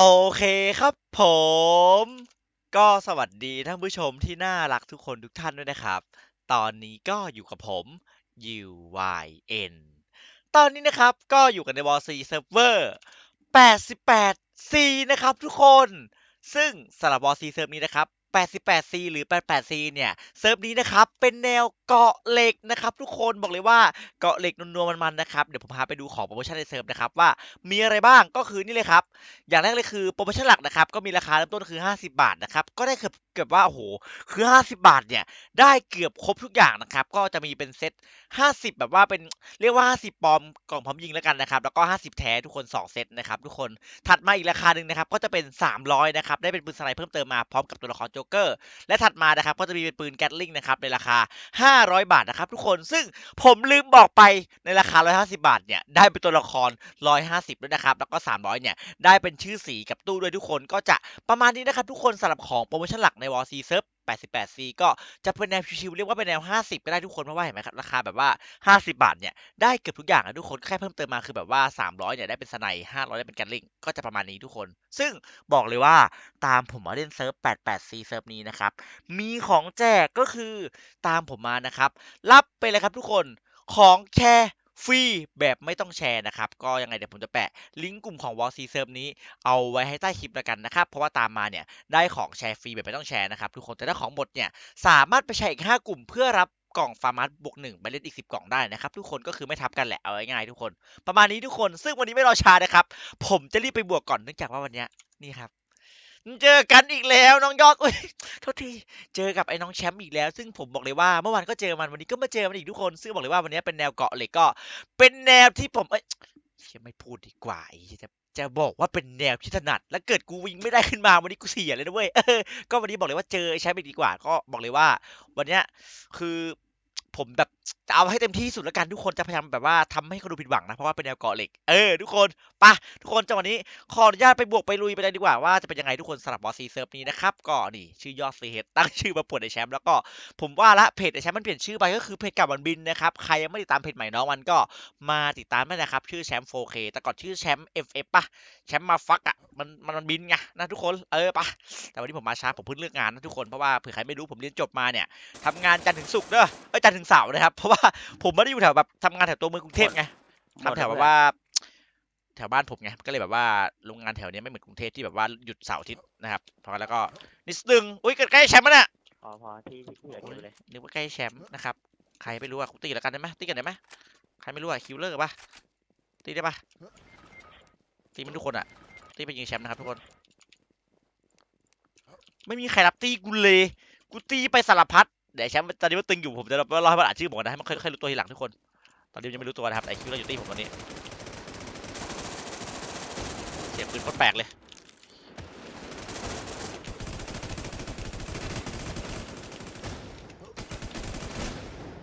โอเคครับผม ก็สวัสดีท่านผู้ชมที่น่ารักทุกคนทุกท่านด้วยนะครับ ตอนนี้ก็อยู่กับผม UYN ตอนนี้นะครับก็อยู่กันใน w อ c Server 88C นะครับทุกคน ซึ่งสำหรับ w อ c Server นี้นะครับ 88C หรือ 88C เนี่ยเซิร์ฟนี้นะครับเป็นแนวเกาะเหล็กนะครับทุกคนบอกเลยว่าเกาะเหล็กนวลๆมันๆนะครับเดี๋ยวผมพาไปดูของโปรโมชั่นในเซิร์ฟนะครับว่ามีอะไรบ้างก็คือนี่เลยครับอย่างแรกเลยคือโปรโมชั่นหลักนะครับก็มีราคาเริ่มต้นคือ 50 บาทนะครับก็ได้เกือบ เกือบว่าโอ้โหคือ 50 บาทเนี่ย ได้เกือบครบทุกอย่างนะครับ ก็จะมีเป็นเซต 50 แบบว่าเป็นเรียกว่า 50 ปอมกล่องพร้อมยิงแล้วกันนะครับ แล้วก็ 50 แท้ทุกคน 2 เซตนะครับทุกคนถัดมาอีกราคาหนึ่งนะครับ ก็จะเป็น 300 นะครับ ได้เป็นปืนสไนเพิ่มเติมมาพร้อมกับตัวละครโจ๊กเกอร์ และถัดมานะครับ ก็จะมีเป็นปืนแกตลิงนะครับในราคา 500 บาทนะครับทุกคน ซึ่งผมลืมบอกไปในราคา 150 บาทเนี่ย ได้เป็นตัวละคร 150 ด้วยนะครับ แล้วก็ 300 เนี่ย ได้เป็นชื่อสีกับตู้ด้วยทุกคน ก็จะประมาณนี้นะครับทุกคนสำหรับของโปรโมชั่นหลักในวอลซีเซิร์ฟ 88C ก็จะเป็นแนวชิวๆเรียกว่าเป็นแนว 50 ก็ได้ทุกคนเพราะว่าเห็นไหมครับราคาแบบว่า 50 บาทเนี่ยได้เกือบทุกอย่างนะทุกคนแค่เพิ่มเติมมาคือแบบว่า 300เนี่ยได้เป็นสไนด์500 ได้เป็นแกนลิงก็จะประมาณนี้ทุกคน ซึ่งบอกเลยว่าตามผมมาเล่นเซิร์ฟ 88C เซิร์ฟนี้นะครับมีของแจกก็คือตามผมมานะครับรับไปเลยครับทุกคนของแชร์ ฟรีแบบไม่ต้องแชร์นะครับ ก็ยังไงเดี๋ยวผมจะแปะลิงก์กลุ่มของ w a l c Serve นี้เอาไว้ให้ใต้คลิปแล้วกันนะครับ เพราะว่าตามมาเนี่ยได้ของแชร์ฟรีแบบไม่ต้องแชร์นะครับทุกคนแต่ถ้าของหมดเนี่ยสามารถไปแชร์อีก 5 กลุ่มเพื่อรับกล่องฟาร์มัสบวกหนึ่งไปเล่นอีก 10 กล่องได้นะครับ ทุกคนก็คือไม่ทับกันแหละเอาง่ายๆทุกคน ประมาณนี้ทุกคนซึ่งวันนี้ไม่รอช้านะครับ ผมจะรีบไปบวกก่อนเนื่องจากว่าวันนี้นี่ครับ เจอกันอีกแล้วน้องยอดอุ้ยโทษทีเจอกับไอ้น้องแชมป์อีกแล้ว ซึ่งผมบอกเลยว่าเมื่อวานก็เจอมันวันนี้ก็มาเจอมันอีกทุกคนซึ่งบอกเลยว่าวันนี้เป็นแนวเกาะเหล็กก็ เป็นแนวที่ผมเอ้ยไม่พูดดีกว่าจะจะบอกว่าเป็นแนวที่ถนัด แล้วเกิดกูวิ่งไม่ได้ขึ้นมาวันนี้กูเสียเลยนะเว้ยก็วันนี้บอกเลยว่าเจอไอ้แชมป์อีกดีกว่า ก็บอกเลยว่า วันนี้คือ ผมแบบจะเอาให้เต็มที่สุดแล้วกันทุกคนจะพยายามแบบว่าทำให้เขาดูผิดหวังนะ เพราะว่าเป็นแนวเกาะเหล็ก เออ ทุกคนปะทุกคนจังหวะนี้ ขออนุญาตไปบวกไปลุยไปเลยดีกว่าว่าจะเป็นยังไงทุกคนสำหรับบอสซีเซิร์ฟนี้นะครับ ก็นี่ ชื่อยอดซีเฮดตั้งชื่อมาปวดไอแชมป์แล้วก็ผมว่าละเพจไอแชมป์มันเปลี่ยนชื่อไปก็คือเพจกับวันบินนะครับ ใครยังไม่ติดตามเพจใหม่น้องมันก็มาติดตามได้นะครับ ชื่อแชมป์ 4K แต่ก่อนชื่อแชมป์ FF ปะแชมป์มาฟักอะมันมันบินไงนะทุกคนเออปะแต่วันนี้ผมมาช้าผมเพิ่งเลือกงานนะทุกคนเพราะว่าเผื่อใครไม่รู้ผมเรียนจบมาเนี่ยทำงานจันทร์ถึงศุกร์เด้อเอ้ยจันทร์ถึงเสาร์นะครับ เพราะว่าผมไม่ได้อยู่แถวแบบทำงานแถวตัวเมืองกรุงเทพไงทำแถวแบบว่า แถวบ้านผมไงก็เลยแบบว่าโรงงานแถวเนี้ยไม่เหมือนกรุงเทพที่แบบว่าหยุดเสาร์อาทิตย์นะครับเพราะแล้วก็นิดนึงอุ้ยใกล้แชมป์แล้วเนี่ยพอพอที่ที่ที่เหลือเก็บไปเลยนึกว่าใกล้แชมป์นะครับใครไม่รู้อะคุตีแล้วกันได้ไหมตีกันได้ไหมใครไม่รู้อะคิวเลอร์ป่ะตีได้ป่ะตีมันทุกคนอะตีไปยิงแชมป์นะครับทุกคน ไม่มีใครรับตีกูเลย กูตีไปสารพัด เดี๋ยวไอ้แชมป์ตอนนี้มันตึงอยู่ผมจะรอให้มันอ่านชื่อผมก่อนนะให้มันค่อยๆรู้ตัวทีหลังทุกคน ตอนนี้มันยังไม่รู้ตัวนะครับไอคิวเราอยู่ตีผมตอนนี้เสียงปืนโคตรแปลกเลย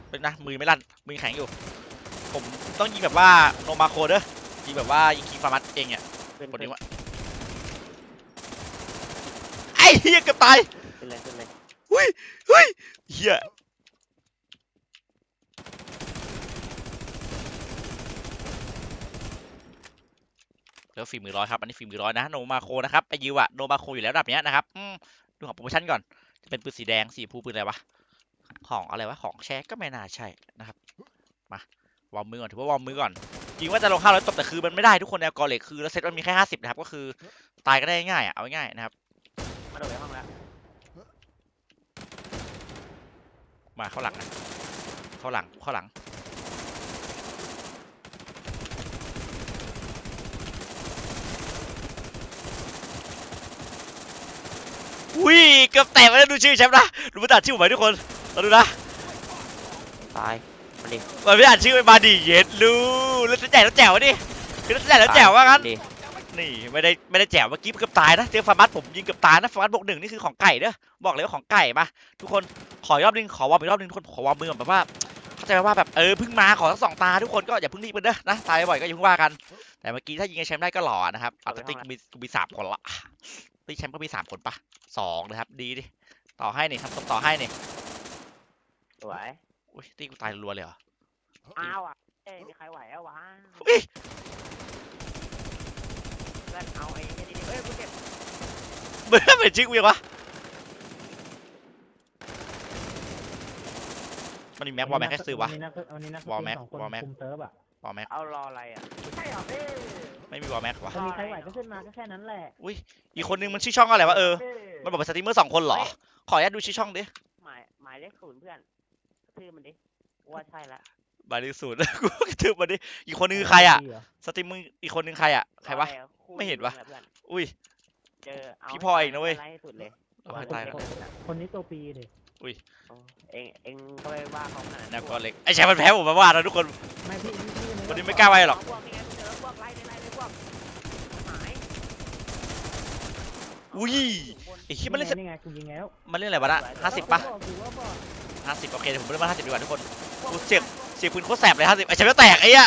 เป็นนะมือไม่ลั่นมือแข็งอยู่ ผมต้องยิงแบบว่าโนมาโคเด้อยิงแบบว่ายิงคิงฟาร์มัสเองเนี่ยขึ้นกดขึ้นิ้นวอะไอ้เฮียเกือบตายขึ้นเลยขึ้นเลย เฮ้ยเฮ้ยเฮียแล้วฝีมือร้อยครับ อันนี้ฝีมือร้อยนะ โนมาโคนะครับ ไปยิวอะโนมาโคอยู่แล้วระดับเนี้ยนะครับดูของโปรโมชั่นก่อน จะเป็นปืนสีแดง สีชมพูปืนอะไรวะ ของอะไรวะ ของแชร์ก็ไม่น่าใช่นะครับ มาวอร์มมือก่อน ถือว่าวอร์มมือก่อน จริงว่าจะลงห้าร้อยตบแต่คือมันไม่ได้ทุกคนแนวกอเหล็กคือแล้วเซตมันมีแค่ห้าสิบนะครับ ก็คือตายก็ได้ง่ายอะเอาง่ายนะครับ มาโดดในห้องแล้ว มาเข้าหลังนะเข้าหลังเข้าหลัง อุ้ยเกือบแตกแล้วดูชื่อแชมป์นะดูมาตัดชื่อผมไปทุกคนเราดูนะตายมาดิมันไม่อ่านชื่อมันมาดิเย็ดรู้แล้วแจ๋วแล้วแจ๋วดิคือแล้วแจ๋วแล้วแจ๋วว่างั้นดิ นี่ไม่ได้ไม่ได้แจ๋วเมื่อกี้เกือบตายนะเจอฟาร์มัสผมยิงเกือบตายนะฟาร์มัสบวกหนึ่งนี่คือของไก่เด้อบอกเลยว่าของไก่มาทุกคนขออีกรอบนึงขอวอร์มอีกรอบนึงทุกคนขอวอร์มมือก่อนแบบว่าเข้าใจไหมว่าแบบเออเพิ่งมาขอทั้งสองตาทุกคนก็อย่าเพิ่งรีบกันเด้อนะตายบ่อยก็อย่าเพิ่งว่ากัน แต่เมื่อกี้ถ้ายิงไอ้แชมป์ได้ก็หล่อนะครับเอาแต่ตีกูมีกูมีสามคนละตีแชมป์ก็มีสามคนปะสองนะครับ ดีดิต่อให้นี่ทำต่อให้นี่สวยอุ้ยตีกูตายรัวๆเลยเหรออ้าวอะเอ้ยมีใครไหวอะวะอุ้ยเพื่อนเอาไอ้เนี่ยดิเอ้ยกูเจ็บมึงเป็นชื่อกูยังวะมันมีแม็กวอลแม็กให้ซื้อวะวันนี้นักวันนี้นักวอลแม็กสองคนวอลแม็ก คุมเซิร์ฟอะวอลแม็กเอารออะไรอะใช่เหรอเอ้ยไม่มีวอลแม็กวะถ้ามีใครไหวก็ขึ้นมาก็แค่นั้นแหละอีกคนนึงมันชื่อช่องอะไรวะเออมันบอกเป็นสตรีมเมอร์สองคนเหรอขออนุญาตดูชื่อช่องดิหมายหมายเลขศูนย์เพื่อนชื่อมันดิว่าใช่ละ บาริสูตรกูกระทืบมาดิอีกคนนึงคือใครอะดีเหสตรีมเมอร์อีกคนนึงใครอะ ใครวะออคู่ไม่เห็นวะมึงแพื่อนอุ้ย เจอเอาพี่พลอยเองนะเว้ย ไล่ให้สุดเลยเอาให้ตายแล้ว คนนี้ตัวปีดิโอ้เองเองก็ไปว่าเขาขนาดแนวก้อนเล็ก ไอ้แชมป์มันแพ้ผมมาว่านะทุกคน ไม่พี่พี่พี่วันนี้ไม่กล้าไปหรอก พวกนี้ไงเจอพวกไล่ไล่ไล่พวกหายอุ้ย ไอ้ที่มันเล่นสนี่ไงกูยิงแล้วมันเล่นอะไรวะนะห้าสิบปะบอกอยู่ว่าบอกห้าสิบโอเคเดี๋ยวผมเล่นมาห้าสิบดีกว่าทุกคนกูเจ็บเสียงปืนโคตรแสบเลยห้าสิบไอ้แชมป์จะแตกไอ้เหี้ย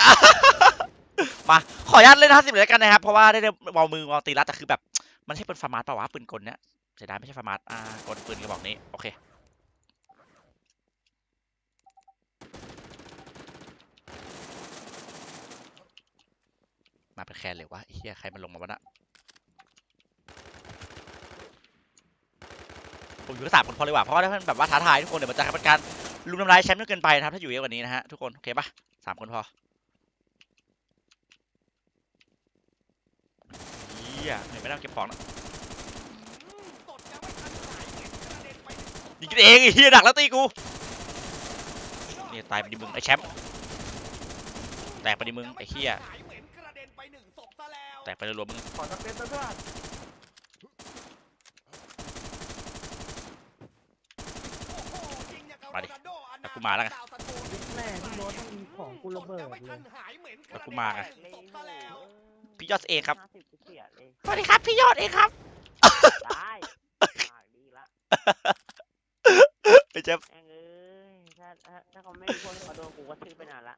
มาขออนุญาตเล่นห้าสิบเลยแล้วกันนะครับเพราะว่าได้วอลมือวอลตีรัดแต่คือแบบมันใช่ปืนฟาร์มาร์ตเปล่าวะปืนกลเนี้ยเสียดายไม่ใช่ฟาร์มาร์ตอ่ากลปืนกระบอกนี้โอเคมาเป็นแคนเลยวะไอ้เฮียใครมันลงมาวะน่ะ ผมอยู่กับสามคนพอเลยว่ะเพราะว่าถ้ามันแบบว่าท้าทายทุกคนเดี๋ยวมันจะเป็นการลุมทำลายแชมป์เกินไปนะครับถ้าอยู่เยอะกว่านี้นะฮะทุกคนโอเคปะสามคนพอเฮียเห็นไม่ได้เก็บของนะยิงกันเองไอ้เฮียดักแล้วตีกูเนี่ยตายไปดิมึงไอ้แชมป์แตกไปดิมึงไอ้เฮียแตกไปเลยรวมมึงขอสเปซเพื่อน มาดิแล้ว กูมาแล้วไงแม่พี่โน้ตต้องมีของกูระเบิดเลยแล้วกูมาไง พี่ยอดเองครับ ห้าสิบเสียเลยสวัสดีครับพี่ยอดเองครับ ได้ปากดีละไอ้แชมป์แองเอ้ยถ้าถ้าถ้าเขาไม่มีพวกที่เขาโดนกูก็ซื้อไปนานละ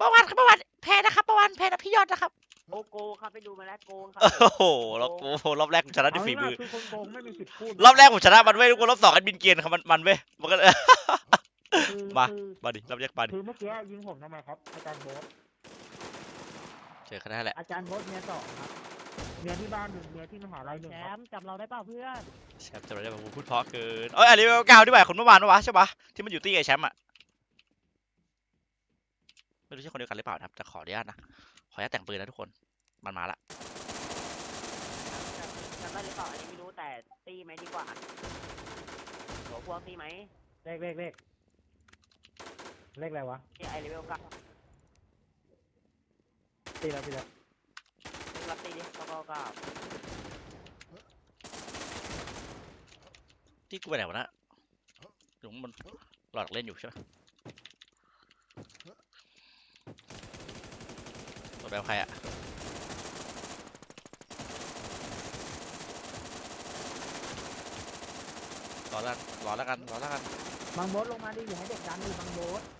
ประวันครับประวันแพ้นะครับประวันแพ้นะพี่ยอดนะครับโอโกครับไปดูมาแล้วโกงครัโอ้โหรอบโอ้โหรอบแรกผมชนะด้วยฝีมือเาง่ายๆคือคนโกงไม่มีสิทธิ์พูดรอบแรกผมชนะมันเว้ยทุกคนรอบสองไอ้บินเกรียนครับมันมันเว้ยมันก็เลย คือมา คือมาดิรอบแรกมาดิคือเมื่อกี้ยิงผมทำไมครับ อาจารย์โบ๊ทเจอกันได้แหละอาจารย์โบ๊ทเมียสองครับเมียที่บ้านหนึ่งเมียที่มหาลัยหนึ่งครับจำเราได้เปล่าเพื่อนแชมป์จะไม่ได้มาพูดเพราะเกินเอ้ยอันนี้เก้าที่ไหนคนเมื่อวานปะวะใช่ปะที่มันอยู่ตี้ไอ้แชมป์อะไม่รู้ใช่คนเดียวกันหรือเปล่านะครับแต่ขออนุญาตนะขออนุญาตแต่งปืนนะทุกคนมันมาละจำได้หรือเปล่าอันนี้ไม่รู้แต่ตีไหมดีกว่าหัวพวกตีไหมเลขเลขเลข เลขอะไรวะที่ไอเลเวลเก้าตีแล้วตีแล้วรับตีดิเก้าเก้าเก้าที่กูไปไหนวะนะอยู่ข้างบนหลอดเล่นอยู่ใช่ไหมตัวแบบใครอะรอแล้วรอแล้วกันรอแล้วกันบางโบ๊ทลงมาดิอย่าให้เด็กดันดิบางโบ๊ทไปเ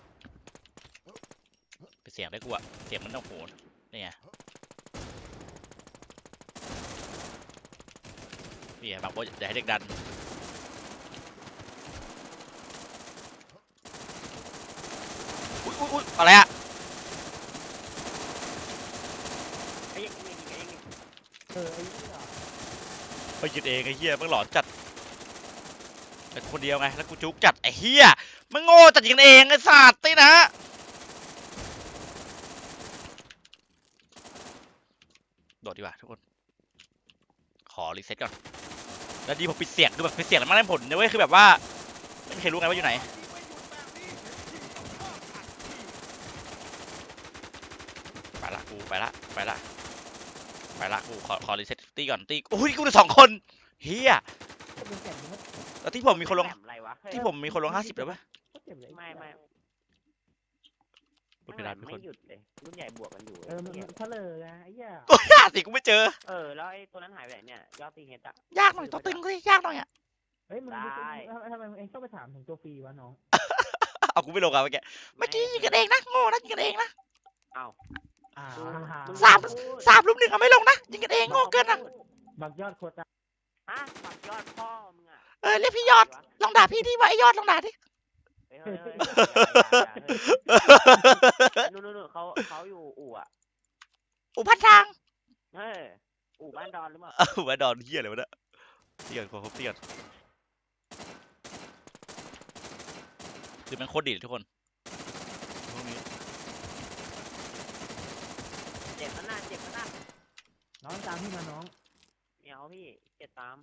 สียงได้กูอะเสียงมันโอ้โหนี่ไงนี่ไงบางโบอย่าให้เด็กดันอุ้ยอุ้ยอุ้ยอะไรอะไอ้ยังยิงไอ้ยังยิงเออไอ้เหี้ยไปยึดเองไอ้เหี้ยมึงหลอนจัดแต่คนเดียวไงแล้วกูจุกจัดไอ้เหี้ยมึงโง่จัดยิงเองไอ้สัตว์ตีนะโดดดีกว่าทุกคน ขอรีเซ็ตก่อน แล้วดีผมปิดเสียงคือแบบปิดเสียงแล้วมันได้ผลนะเว้ยคือแบบว่าไม่มีใครรู้ไงว่าอยู่ไหนไปละกูไปละไปละไปละกูขอขอรีเซ็ตตีก่อนตีโอ้ยกูเหลือสองคนเฮียแล้วที่ผมมีคนลง ที่ผมมีคนลงห้าสิบแล้วปะ ไม่ไม่ พูดไม่ได้มีไม่คนหยุดเลยรุ่นใหญ่บวกกันอยู่เออมันไหี้ยมันเฉลยไงไอ้เหี้ยโอ้ยห้าสิบกูไม่เจอ เออแล้วไอ้ตัวนั้นหายไปไหนเนี่ยยอดตีเฮดอะยากหน่อยตัวตึงสิยากหน่อยอะ เฮ้ยมึงได้ทำไมเองต้องไปถามถึงตัวฟรีวะน้องเอากูไม่ลงอะเมื่อกี้เมื่อกี้ยิงกันเองนะโง่นะยิงกันเองนะอ้าวอ่าสาม สามลุมหนึ่งอะไม่ลงนะยิงกันเองโง่เกินนะ บักยอดโคตรฮะหมักยอดพ่อมึงอะเออเรียกพี่ยอดลองด่าพี่ที่ว่าไอ้ยอดลองด่าดิ เฮ้ยเฮ้ยเฮ้ยนู่นนู่นนู่นเขาเขาอยู่อู่อะอุพันทางเฮ้ยอู่บ้านดอนหรือเปล่าเอ้ามาดอนเฮียอะไรวะเนี่ยเตียนขอครบเตียนคือมันโคตรดีเลยทุกคนพวกนี้เจ็บมันหน้าเจ็บมันหน้าน้องตามพี่มาน้องเมียวพี่เจ็บตาม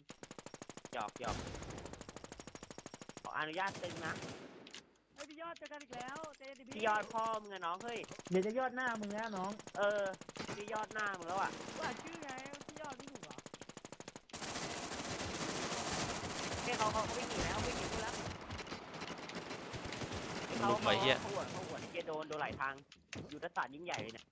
หยอกหยอกขออนุญาตตึงนะ อดเจอกันอีกแล้วเจอดิพี่ยอดพ่อมึงอะน้องเฮ้ย เดี๋ยวจะยอดหน้ามึงแล้วน้อง เออพี่ยอดหน้ามึงแล้วอะว่าชื่อไงพี่ยอดไม่ถูกเหรอเฮ้ยเขาเขาเขาวิ่งหนีแล้ววิ่งหนีกูแล้วมันลุกไว้เฮียเขาหัวเขาหัวไอ้เฮียโดนโดนหลายทางยุทธศาสตร์ยิ่งใหญ่เลยเนี่ย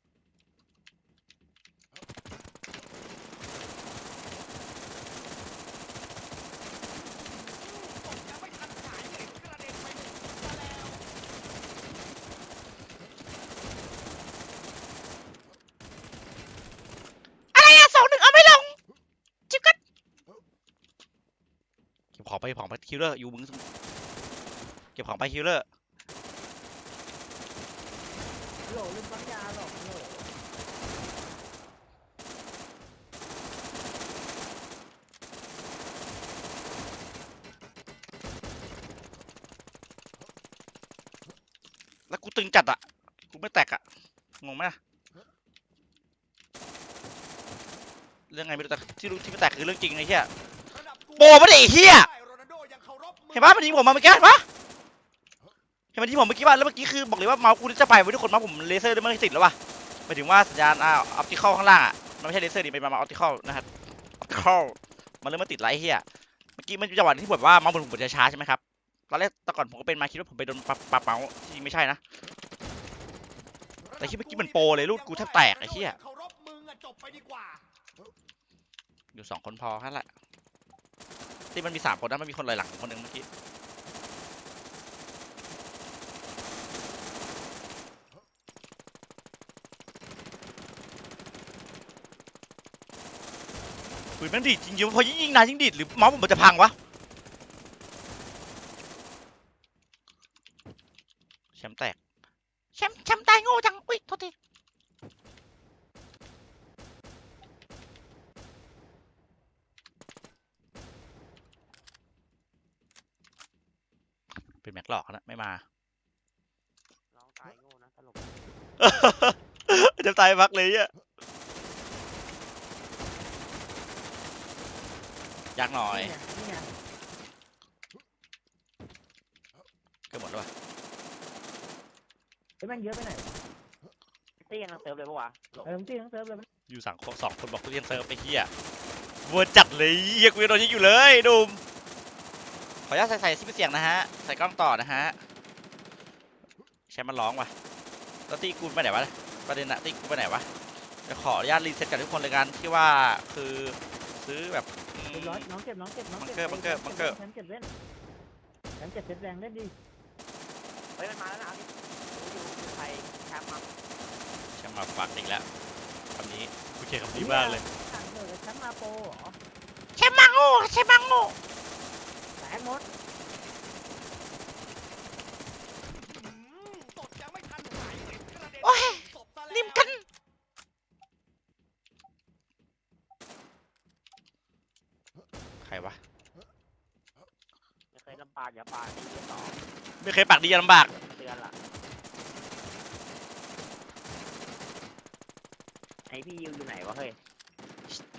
อะไรอะสองหนึ่งเอาไม่ลงจิ๊บกันเก็บของ ไปเก็บของไปคิลเลอร์อยู่มึงเก็บของไปคิลเลอร์โหลลืมปัญญาหรอกโหลแล้วกูตึงจัดอะกูไม่แตกอะงงไหมอะเรื่องไงไม่รู้แต่ที่รู้ที่ไม่แตกคือเรื่องจริงไอ้เหี้ยโบมาดิไอ้เหี้ยเห็นปะมันยิงผมมาเมื่อกี้ปะเห็นมันยิงผมเมื่อกี้ปะแล้วเมื่อกี้คือบอกเลยว่าเมาส์กูจะไปไว้ทุกคนมาผมเลเซอร์ได้ไม่ติดแล้ววะหมายถึงว่าสัญญาณอ่าวออปติคอลข้างล่างอะมันไม่ใช่เลเซอร์ดิเป็นมาออปติคอลนะครับออปติคอลมันเริ่มมาติดไลท์เฮียเมื่อกี้มันจังหวะที่แบบว่าเมาส์ผมจะช้าใช่ไหมครับตอนแรกแต่ก่อนผมก็เป็นมาคิดว่าผมไปโดนปรับปรับเมาส์จริงไม่ใช่นะแต่คิดเมื่อกี้มันโปรเลยลูกกูแทบแตกไอ้เหี้ยอะจบไปดีกว่าอยู่สองคนพอแค่นั้นแหละ ที่มันมีสามคนนะมันมีคนลอยหลังคนหนึ่งเมื่อกี้ปืนแมันดีดจริงๆพอยิ่งยิงนานยิ่งดีดหรือเมาส์ผมมันจะพังวะแชมป์แตกแชมป์แชมป์ตายโง่จังอุ้ยโทษทีเป็นแม็กหลอกนะไม่มา น้องตายโง่นะตลก จะ ตายพักเลยอะยากหน่อยนี่ไงนี่ไงเกือบหมดแล้ววะไอ้ยแม่งเยอะไปไหนวะตี้ยังเติมเลยปะวะหลบเออมึงตีทั้งเซิร์ฟเลยมันอยู่สังคนสองคนบอกกูเรียนเซิร์ฟไปเฮียวัวจัดเลยเฮียกูยังโดนยิงอยู่เลยดุมขออนุญาตใส่ใส่ซิปเสียงนะฮะ ใส่กล้องต่อนะฮะแชมป์มันร้องว่ะแล้วตีกูไปไหนวะ ประเด็นอะตีกูไปไหนวะจะขออนุญาตรีเซ็ตกับทุกคนเลยกันที่ว่าคือซื้อแบบอืม เรียบร้อยน้องเก็บน้องเก็บน้องเก็บบังเกอร์บังเกอร์ แชมป์เก็บเล่นแชมป์เก็บเซตแรงเล่นดีเฮ้ยมันมาแล้วนะพี่อยู่อยู่ไทยแชมป์มาแชมป์มาฝากอีกแล้วคำนี้โอเคคำนี้มากเลยต่างเถอะแชมป์มาโปรเหรอแชมป์มาโง่แชมป์มาโง่แตกหมด อืมตดยังไม่ทันหายเหม็นกระเด็น โอ้ย ตบซะแล้ว นิ่มกัน ใครวะ ไม่เคยลำบากอย่าปากดีต่อไม่เคยปากดีอย่าลำบาก เตือนละไอพี่ยิวอยู่ไหนวะเฮ้ย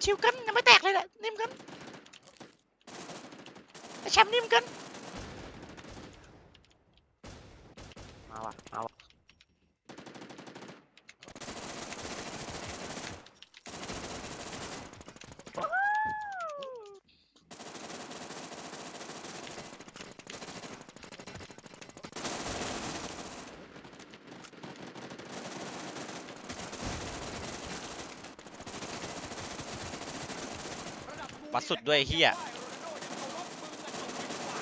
ชิวกันยังไม่แตกเลยแหละนิ่มกันแชมป์นิ่มกัน มาวะมาวะ ระดับกู วัดสุดด้วยไอ้เฮียโรนัลโดยังเคารพมึงอะจบไปดีกว่า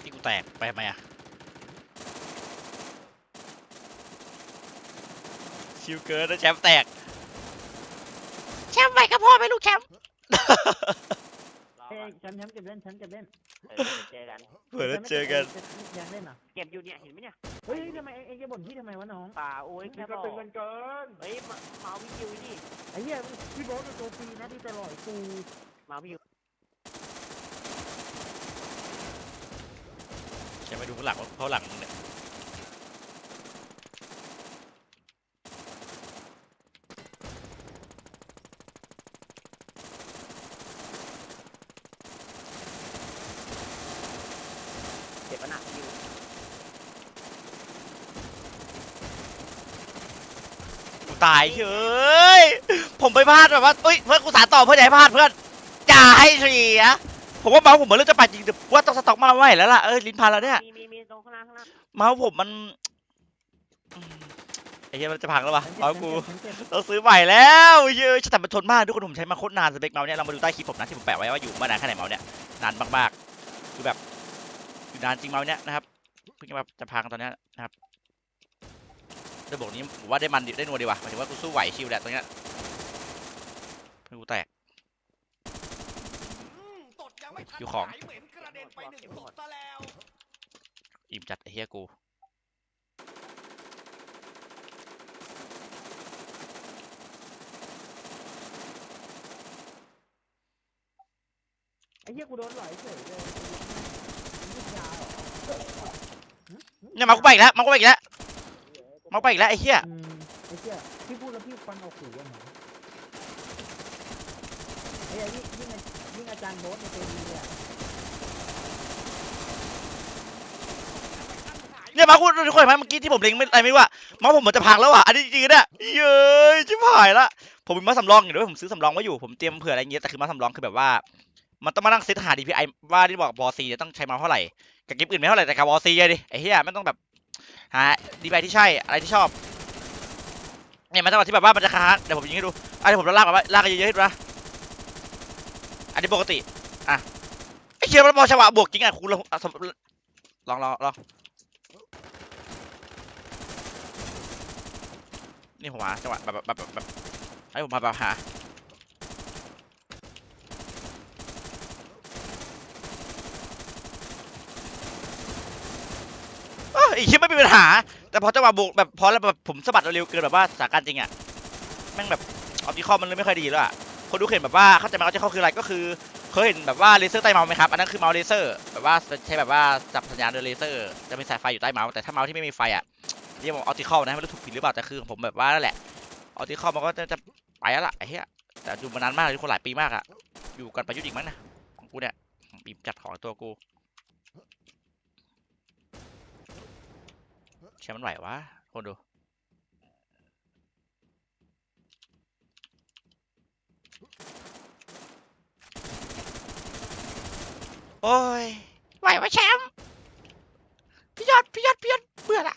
ที่กูแตกไปทำไมอะชิวเกินแล้วแชมป์แตก แชมป์ไปกับพ่อไหมลูกแชมป์รอเอ้ก่อยนแชมป์แชมป์เก็บเล่นแชมป์เก็บเล่นเออเจอกันเผื่อแล้วเจอกันแชมป์เก็บเล่นอะเก็บอยู่เนี่ยเห็นไหมเนี่ย เฮ้ยทำไมเอ็งจะบ่นพี่ทำไมวะน้องป่าโอ้ยแค่นี่บก็อกตึงกันเกินเฮ้ยมามาเอาพี่คิวนี่ไอ้เหี้ยพี่โบ๊ทเป็นตัวฟรีนะที่จะหล่อยกูมาเอาพี่คิวใช่ไหมดูข้างหลังว่าเขาหลังเนี่ยเจ็บปะน่ะคิว ตายเฉยผมไปพลาดแบบว่าเอ้ยเพื่อนกูสารต่อเพื่อนอย่าให้พลาดเพื่อนอย่าให้เสียผมว่าเมาส์ผมเหมือนเริ่มจะปัดจริงแต่ว่าต้องสต็อกมาไม่ไหวแล้วล่ะเออลิ้นพันแล้วเนี่ยมีมีมีตรงข้างหน้าข้างหน้าเมาส์ผมมันอืมไอ้เหี้ยมันจะพังแล้ววะเอากูฉันเจ็บเราซื้อใหม่แล้วเยอะแต่มันทนมากทุกคนผมใช้มาโคตรนานสเปคเมาส์เนี่ยเรามาดูใต้คลิปผมนะที่ผมแปะไว้ว่าอยู่มานานแค่ไหนเมาส์เนี่ยนานมากๆคือแบบอยู่นานจริงเมาส์เนี่ยนะครับเพิ่งจะมาจะพังตอนเนี้ยนะครับ ระบบนี้ผมว่าได้มันดีได้นัวดีว่ะหมายถึงว่ากูสู้ไหวชิวแหละตรงเนี้ยเพิ่งกูแตกอืมตดยังไม่ทันอยู่ของ หายเหม็นกระเด็นไปหนึ่งตดซะแล้ว อิ่มจัดไอ้เฮียกู ไอ้เหี้ยกูโดนหลอยเฉยเลยมึงยาวเหรอเนี่ยเมาส์กูไปอีกแล้วเมาส์กูไปอีกแล้ว เมาส์ไปอีกแล้วไอ้เหี้ยอืมไอ้เหี้ยพี่พูดแล้วพี่ฟันออกหูอะหมอไอ้เหี้ยยิ่งยิ่งอายิ่งอาจารย์โบ๊ทในเตดีเลยอะเนี่ยเมาส์กูทุกคนเห็นไหมเมื่อกี้ที่ผมเล็งไม่อะไรไม่รู้อะเมาส์ผมเหมือนจะพังแล้วอะอันนี้จริงๆเนี่ยเย้ยชิบหายละผมมีเมาส์สำรองอยู่ด้วยผมซื้อสำรองไว้อยู่ผมเตรียมเผื่ออะไรเงี้ยแต่คือเมาส์สำรองคือแบบว่า มันต้องมานั่งเซตหา DPI ว่าที่บอกบอซีจะต้องใช้เมาส์เท่าไหร่กับเกมอื่นไม่เท่าไหร่แต่กับบอซีอะดิไอ้เหี้ยไม่ต้องแบบ หา DPI ที่ใช่อะไรที่ชอบเนี่ยมันจังหวะที่แบบว่ามันจะค้างเดี๋ยวผมยิงให้ดูอะเดี๋ยวผมลากแบบว่าลากันเยอะๆให้ดูนะอันนี้ปกติอะไอ้เชี่ยมันบอลจังหวะบวกจริงอะคุณลองลองลองลองนี่ผมหาจังหวะแบบแบบแบบแบบให้ผมมาแบบหา เอ้ย ไอ้เหี้ยไม่มีปัญหา แต่พอจังหวะบวกแบบพอแล้วแบบผมสะบัดเร็วๆเกินแบบว่าสถานการณ์จริงอะแม่งแบบออปติคอลมันเลยไม่ค่อยดีแล้วอะคนดูเห็นแบบว่าเข้าใจไหมออปติคอลคืออะไรก็คือเคยเห็นแบบว่าเลเซอร์ใต้เมาส์ไหมครับอันนั้นคือเมาส์เลเซอร์แบบว่าใช้แบบว่าจับสัญญาณโดยเลเซอร์จะมีสายไฟอยู่ใต้เมาส์แต่ถ้าเมาส์ที่ไม่มีไฟอะเรียกว่าออปติคอลนะไม่รู้ถูกผิดหรือเปล่าแต่คือของผมแบบว่านั่นแหละออปติคอลมันก็จะจะไปแล้วล่ะไอ้เหี้ยแต่อยู่มานานมากเลยคนหลายปีมากอะอยู่กันประยุทธ์อีกมั้งนะของกูเนี่ยบีจัดของตัวกู ช่มันไหววะคนดูโอ้ยไหววะแชมป์พี่ยอดพี่ยอดพี่ยอดเบื่อละ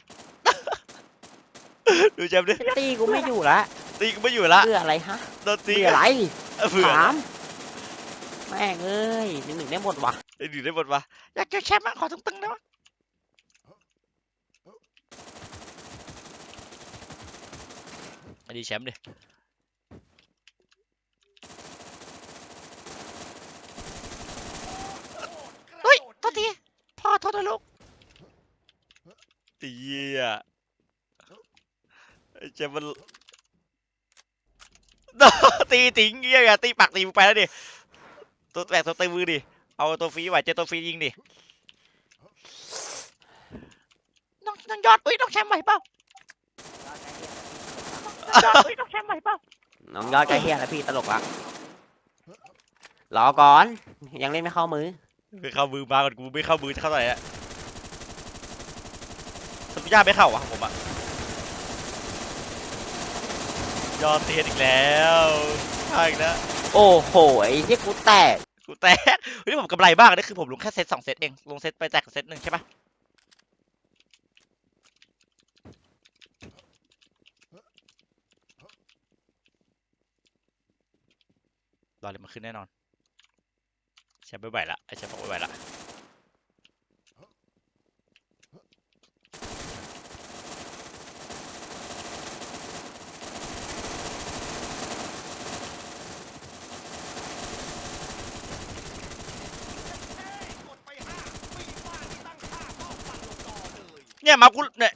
ดูแชมป์ดิตีกูไม่อยู่ละตีกูไม่อยู่ละเบื่ออะไรฮะโดนตีเบื่ออะไรเออเบื่อถามแม่งเอ้ยหนึ่งหนึ่งได้หมดว่ะไอ้ดูได้หมดวะอยากเจอแชมป์มั้งขอตึงๆได้ปะมาดีแชมป์ดิเฮ้ยโทษทีพ่อโทษนะลูกตีอะไอ้เจมมันตีติงเงี้ยอะตีปากตีมึงไปแล้วดิ ตัวแตกตัวเต็มมือดิ เอาตัวฟรีไหวเจอตัวฟรียิงดิ น้องน้องยอดอุ้ยน้องแชมป์ไหวเปล่า น้องยอดอุ้ยน้องแชมป์ไหวเปล่าน้องยอดใกล้เฮียแล้วพี่ตลกละรอก่อนยังเล่นไม่เข้ามือไม่เข้ามือมาก่อนกูไม่เข้ามือเท่าไหร่อะสมุย่าไม่เข้าวะผมอะยอดเตียนอีกแล้วพลาดอีกแล้วโอ้โหไอ้ที่กูแตกกูแตกเฮ้ยผมกำไรมากนะคือผมลงแค่เซตสองเซตเองลงเซตไปแตกเซตหนึ่งใช่ปะ รอเลยมาขึ้นแน่นอนแชมป์ไม่ไหวละไอแชมป์บอกไม่ไหวละเนี่ยมากูเนี่ย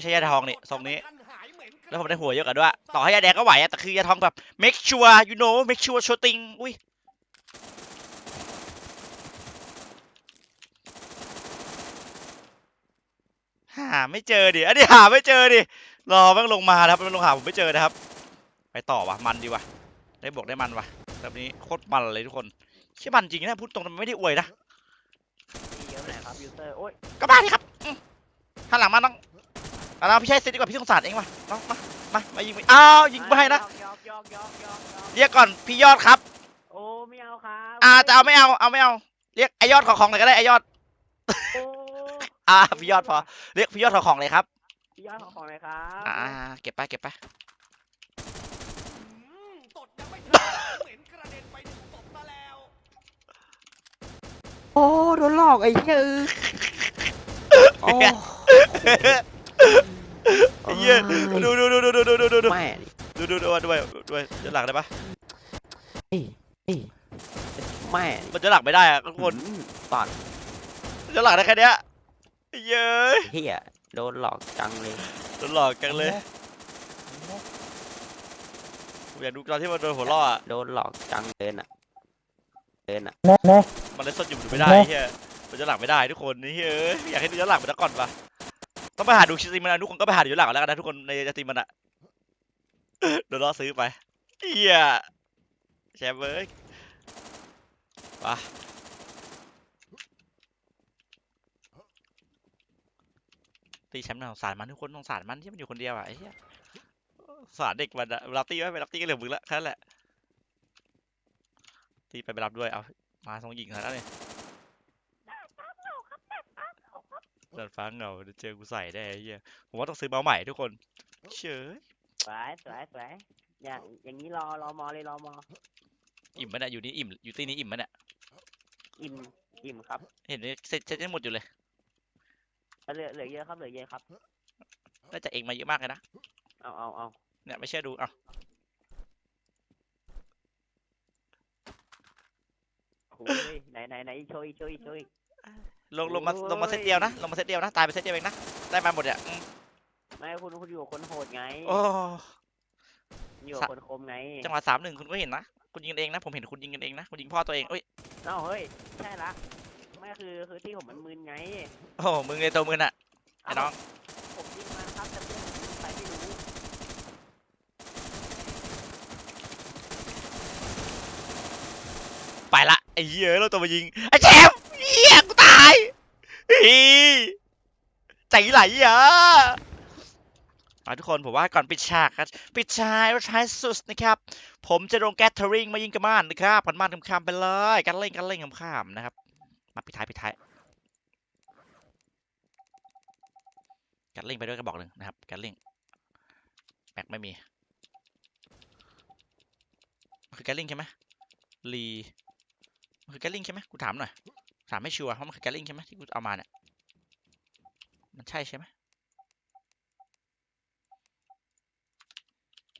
ไม่ใช่ยาทองนี่ทรงนี้ตดยังไม่ทัหายเหม็นกระแล้วผมได้หัวเยอะกันด้วย ต่อให้ยาแดงก็ไหวอะแต่คือยาทองแบบ make sure you know make sure sure thing อุ้ยหาไม่เจอดิอันนี้หาไม่เจอดิ รอแม่งลงมานะครับแม่งลงหาผมไม่เจอนะครับ ไปต่อวะมันดีวะได้บวกได้มันวะแบบนี้โคตรมันเลยทุกคนเชื่อมันจริงนะพูดตรงมันไม่ได้อวยนะพี่เยอะไปไหนครับยูเซอร์โอ้ยก็มาดิครับอืมหันหลังมาน้องเอาน้องพี่ใช่เซตดีกว่าพี่สงสารเองว่ะน้องมามามายิงไปอ้าวยิงไม่ให้นะยอกยอกยอกยอกยอกเรียกก่อนพี่ยอดครับ โอ้ไม่เอาครับอ่าจะเอาไม่เอาเอาไม่เอา เรียกไอยอดขอของเลยก็ได้ไอยอดโอ้อ่าพี่ยอดพอเรียกพี่ยอดขอของเลยครับพี่ยอดของของเลยครับอ่าเก็บไปเก็บไปอืมตดยังไม่ทันหายเหม็นกระเด็นไปหนึ่งศพซะแล้วโอ้โดนหลอกไอ้เหี้ยเออโอ้ ไอ้เหี้ยดูดูดูดูดูดูดูดูดูแม่ดูดูดูด้วยด้วยจะหลักได้ปะเอ้ยเอ้ยแม่มันจะหลักไม่ได้อะทุกคนอืมตอนจะหลักได้แค่เนี้ยไอ้เย้ยเฮียโดนหลอกจังเลยโดนหลอกกันเลยผมอยากดูตอนที่มันโดนหัวล่ออะโดนหลอกจังเดินอะเดินอะมันเลยสดอยู่มันดูไม่ได้ไอ้เฮียมันจะหลักไม่ได้ทุกคนนี่เฮ้ยอยากให้ดูย้อนหลังมันซะก่อนปะ ต้องไปหาดูสตรีมมันนะทุกคนก็ไปหาดูย้อนหลังกันแล้วกันนะทุกคนในสตรีมมันอะโดนล่อซื้อไปเฮียแชมป์เว้ยไปตีแชมป์น่าสงสารมันทุกคนสงสารมันที่มันอยู่คนเดียวอะไอ้เหี้ยสารเด็กมันอะเวลาตีไว้ไปรับตีก็เหลือมึงละแค่นั้นแหละตีไปไปรับด้วยเอามาทรงหญิงแล้วเนี่ย เดินฟ้าเหงาเดี๋ยวเจอกูใส่ได้ไอ้เหี้ยผมว่าต้องซื้อเมาส์ใหม่ทุกคน เฉยสวยสวยสวยอย่างอย่างนี้รอรอมอเลยรอมอ อิ่มมันอะอยู่นี่อิ่มอยู่ที่นี่อิ่มมันอะอิ่มอิ่มครับเห็นไหมเซ็ตเซ็ตยังหมดอยู่เลยเหลือเหลือเยอะครับเหลือเยอะครับน่าจะเองมาเยอะมากเลยนะเอาเอาเอาเนี่ยไม่เชื่อดูเอาโอ้ยไหนไหนไหนโชยโชยโชย ลงลงมาลงมาเซตเดียวนะลงมาเซตเดียวนะตายไปเซตเดียวเองนะได้มาหมดอะอืมไม่คุณคุณอยู่กับคนโหดไง โอ้ อยู่กับคนคมไงจังหวะสามหนึ่งคุณก็เห็นนะ คุณยิงกันเองนะ ผมเห็นคุณยิงกันเองนะ คุณยิงพ่อตัวเองเอ้ยเอ้าเฮ้ย ใช่ละไม่คือคือที่ผมมันมึนไง โอ้โหมึงเลยตัวมึงอะไอ้น้อง ผมยิงมาครับแต่เพื่อนผมยิงไปไม่รู้ไปละไอ้เหี้ยเราตัวมายิงไอ้แชมป์เหี้ยกูตายอี ใจไหลอะทุกคนผมว่าก่อนปิดฉากครับปิดฉากแล้วท้ายสุดนะครับ ผมจะลงแกตเทอริงมายิงกับม่านนะครับผ่านม่านคำๆไปเลยกันเล่นกันเล่นคำๆนะครับ มาปิดท้ายปิดท้ายกันเล่งไปด้วยกระบอกหนึ่งนะครับกันเล่งแม็กไม่มีคือแกลลิงใช่ไหมลีคือแกลลิงใช่ไหมกูถามหน่อย ถามไม่ชัวร์เพราะมันคือแกลลิงใช่ไหมที่กูเอามาเนี่ยมันใช่ใช่ไหม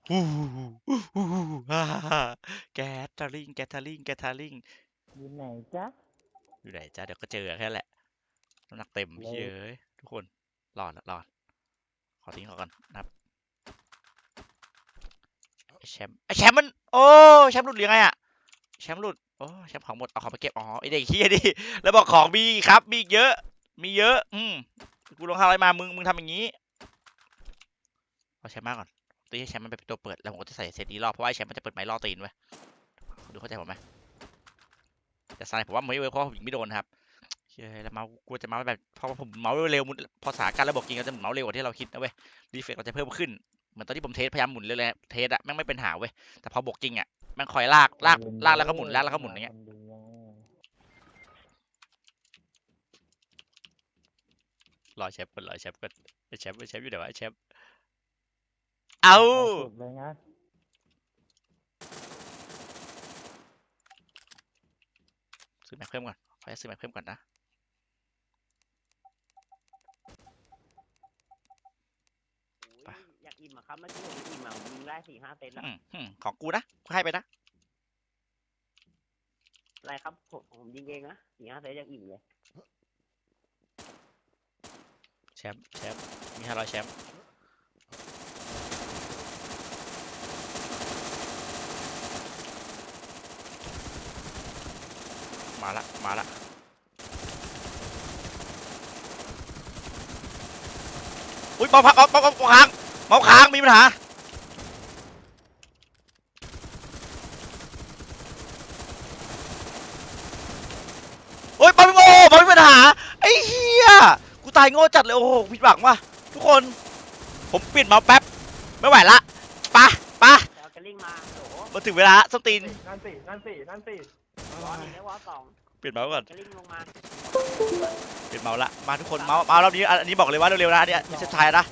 ฮู้ฮู้ฮู้ฮู้ฮู้ฮู้ฮ่าฮ่าฮ่าแกตเทอริงแกตเทอริงแกตเทอริงอยู่ไหนจ๊ะอยู่ไหนจ้าเดี๋ยวก็เจอแค่นั้นแหละน้ำหนักเต็มเลยเฮ้ยทุกคนรอดละรอดขอทิ้งเขาก่อนนะครับไอ้แชมป์ไอแชมป์มัน โอ้แชมป์หลุดหรือไงอะแชมป์หลุด โอ้แชมป์ของหมด เอาของไปเก็บ อ๋อไอเด็กเฮียดิ แล้วบอกของมีครับ มีเยอะ มีเยอะ อืมกูลงทำอะไรมา มึง มึงทำอย่างนี้ เอาแชมป์มาก่อนตีให้แชมป์มันเป็นตัวเปิด แล้วผมก็จะใส่เซตนี้รอบ เพราะว่าไอแชมป์มันจะเปิดไม้ล่อตีนไว้ยดูเข้าใจผมไหมแต่สไนผมว่าไม่เวิร์เพราะผมยิงไม่โดนครับเฮ้ยแล้วเมาส์กลัวจะเมาส์แบบเพราะผมเมาส์เร็วๆพอสาการณ์ระบบจริงเราจะเมาส์เร็วกว่าที่เราคิดนะเว้ยรีเฟกเราจะเพิ่มขึ้น เหมือนตอนที่ผมเทสพยายามหมุนเรื่อยๆเทสอะแม่งไม่เป็นหาเว้ย แต่พอบวกจริงอะ ม่งคอยลากลากลากแล้วก็หมุนลากแล้วก็หมุนอย่างเงี้ยรอแชมป์ก่อนรอแชมป์ก่อนไอ้แชมป์ไอ้แชมป์อยู่ไหนวะไอ้แชมป์เอาเลยนะซื้อแม็กเพิ่มก่อนขอให้ซื้อแม็กเพิ่มก่อนนะ อิ่มอะครับเมื่อกี้ผอิ่มอะยิงได้สี่ห้าเซนแล้วอืของกูนะกูให้ไปนะอะไรครับผมผมยิงเองนะสี่ห้าเซนยังอิ่มเลยแชมป์แชมป์มีห้าร้อยแชมป์มาละมาละอุ้ยปอมพับปอมปอมปอมหาง เมาค้างมีปัญหาโอ้ยเมาไม่โง่เมาไม่มีปัญหาไอ้เหี้ยกูตายโง่จัดเลยโอ้โหผิดหวังว่ะทุกคน ผมปิดเมาส์แป๊บไม่ไหวละไปะปะแต่เอากระลิ่งมาโหมาถึงเวลาสตีนนั่นสินั่นสินั่นสิวอลหนึ่งและวอลสองเปลี่ยนเมาส์ก่อนกระลิ่งลงมาเปลี่ยนเมาส์ละมาทุกคนเมาส์เมาส์รอบนี้อันนี้บอกเลยว่าเร็วๆนะอันนี้นี่เซตท้ายนะ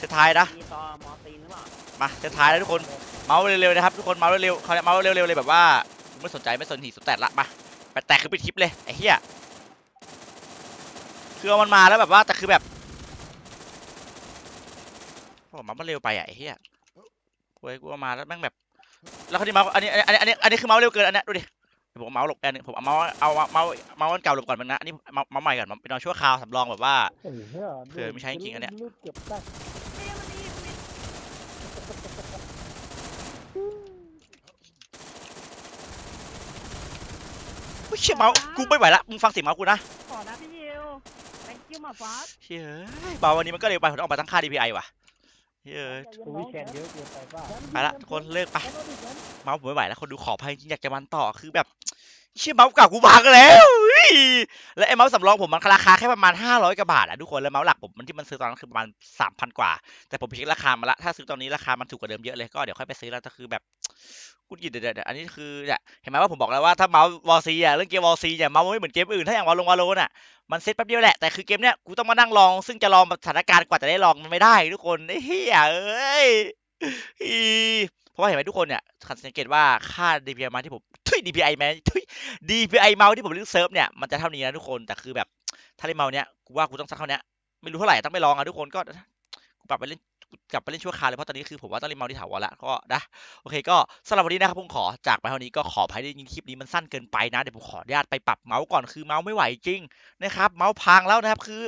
เซตท้ายนะ มีตอมอตีนหรือเปล่ามาเซตท้ายแล้วทุกคน เมาส์เร็วๆนะครับทุกคน เมาส์เร็วๆเขาเนี่ยเมาส์เร็วๆเลยแบบว่าไม่สนใจไม่สนหีสนแตกละมาไปแตกคือไปดคลิปเลยไอ้เหี้ยคือเอามันมาแล้วแบบว่าแต่คือแบบโอ้มาส์มันเร็วไปอะไอ้เหี้ยกูไอ้กูเอามาแล้วแม่งแบบ แล้วเขาที่เมาส์อันนี้อันนี้อันนี้อันนี้คือเมาส์เร็วเกินอันเนี้ยดูดิเดี๋ยวผมเอาเมาส์หลบอันหนึงผมเอาเมาส์เอาเมาส์เมาส์อันเก่าหลบก่อนมันนะอันนี้เมาส์เมาส์ใหม่ก่อนมันเป็นเอาชั่วคราวสำรองแบบว่าเฮ้ยเฮ้ยเผื่อไม่ใช้จริงอันเนี้ย เก็บได้ อุ๊ยเชี่ยเมาส์กูไม่ไหวละมึงฟังเสียงเมาส์กูนะขอนะพี่ยิว thank you มาฟาสเชี่ยเอ้ยเบาวันนี้มันก็เร็วไปผมต้องออกมาตั้งค่า DPI ว่ะเฮ้ยอุ้ยแคนเยอะเกินไปป่ะไปละทุกคนเลิกไป เมาส์ผมไม่ไหวแล้วคนดูขออภัยจริงอยากจะมันต่อคือแบบ เชี่ยเมาส์เก่ากูพังแล้วแล้วไอ้เมาส์สำรองผมมันราคาแค่ประมาณ 500กว่าบาทอะทุกคนแล้วเมาส์หลักผมมันที่มันซื้อตอนนั้นคือประมาณ3,000 กว่า แต่ผมเช็คราคามาละถ้าซื้อตอนนี้ราคามันถูกกว่าเดิมเยอะเลยก็เดี๋ยวค่อยไปซื้อแล้วแต่คือแบบกูหยิดเดี๋ยวเดี๋ยวอันนี้คือเนี่ยเห็นไหมว่าผมบอกแล้วว่าถ้าเมาส์วอลซีอะเรื่องเกมวอลซีเนี่ยเมาส์ไม่เหมือนเกมอื่นถ้าอย่างวอลลงวอลโลน่ะมันเซตแป๊บเดียวแหละแต่คือเกมเนี้ยกูต้องมานั่งลอง ซึ่งจะลองสถานการณ์กว่าจะได้ลองมันไม่ได้ทุกคนเหี้ยเอ้ย อีเพราะว่าเห็นไหมทุกคนเนี่ยสังเกตว่าค่า DPI มาที่ผมทุย DPI แมทุย DPI เมาส์ที่ผมเลือกเซิร์ฟเนี่ยมันจะเท่านี้นะทุกคนแต่คือแบบถ้าเล่นเมาส์เนี้ยกูว่ากูต้องสักเท่านี้ไม่รู้เท่าไหร่ต้องไปลองอะทุกคนก็กูปรับไปเล่นกลับไปเล่นชั่วคราวเลยเพราะตอนนี้คือผมว่าต้องเล่นเมาส์ที่ถาวรละก็นะโอเคก็สำหรับวันนี้นะครับผมขอจากไปเท่านี้ก็ขออภัยด้วยจริงคลิปนี้มันสั้นเกินไปนะเดี๋ยวผมขออนุญาตไปปรับเมาส์ก่อนคือเมาส์ไม่ไหวจริงนะครับเมาส์พังแล้วนะครับคือ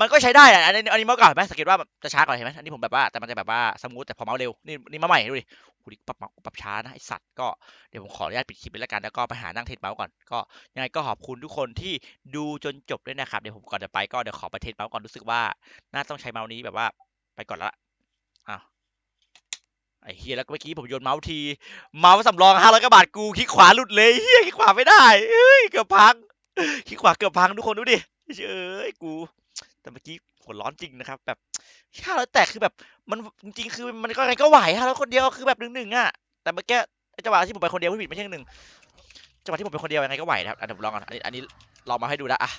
มันก็ใช้ได้แหละอันนี้อันนี้เมาส์ก่าเห็นไหมสังเกตว่าจะช้ากว่าเห็นไหมอันนี้ผมแบบว่าแต่มันจะแบบว่าสมูทแต่พอเมาส์เร็วนี่นี่มาใหม่ดูดิโหดิปรับเมาส์ปรับช้านะไอสัตว์ก็เดี๋ยวผมขออนุญาตปิดคลิปไปแล้วกันแล้วก็ไปหานั่งเทสเมาส์ก่อนก็ยังไงก็ขอบคุณทุกคนที่ดูจนจบด้วยนะครับเดี๋ยวผมก่อนจะไปก็เดี๋ยวขอไปเทสเมาส์ก่อนรู้สึกว่าน่าต้องใช้เมาส์นี้แบบว่าไปก่อนละอ้าวไอ้เฮียแล้วเมื่อกี้ผมโยนเมาส์ที เมาส์สำรองห้าร้อยกว่าบาทกูคลิกขวาหลุดเลยเฮียคลิกขวาไม่ได้เอ้ยเกือบพังคลิกขวาเกือบพังทุกคนดูดิเอ้ยกู แต่เมื่อกี้หัวร้อนจริงนะครับ แบบห้าร้อยแต่คือแบบ มันจริงๆคือมันก็ไงก็ไหวห้าร้อยคนเดียวคือแบบหนึ่งหนึ่งอะแต่เมื่อกี้ไอจังหวะที่ผมไปคนเดียวไม่ผิดไม่ใช่หนึ่งจังหวะที่ผมไปคนเดียวยังไงก็ไหวนะครับอันเดี๋ยวผมลองก่อนอันนี้อันนี้ลองมาให้ดูนะอะ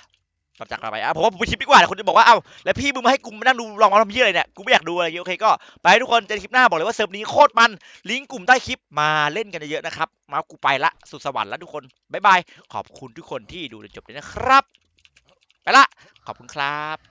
ตัดจากเราไปอะผมว่าผมไปคลิปดีกว่าคนจะบอกว่าเอ้าแล้วพี่มึงมาให้กูมานั่งดูลองมาทำเหี้ยอะไรเนี่ยกูไม่อยากดูอะไรอย่างเงี้ยโอเคก็ไปทุกคนเจอคลิปหน้าบอกเลยว่าเซิร์ฟนี้โคตรมันลิงก์กลุ่มใต้คลิปมาเล่นกันเยอะๆนะครับมากูไปละสุดสวรรค์ล้วทุกคนบ๊ายบายขอบคุณทุกคนที่ดูจนจบเลยนะครับ ไปละขอบคุณครับ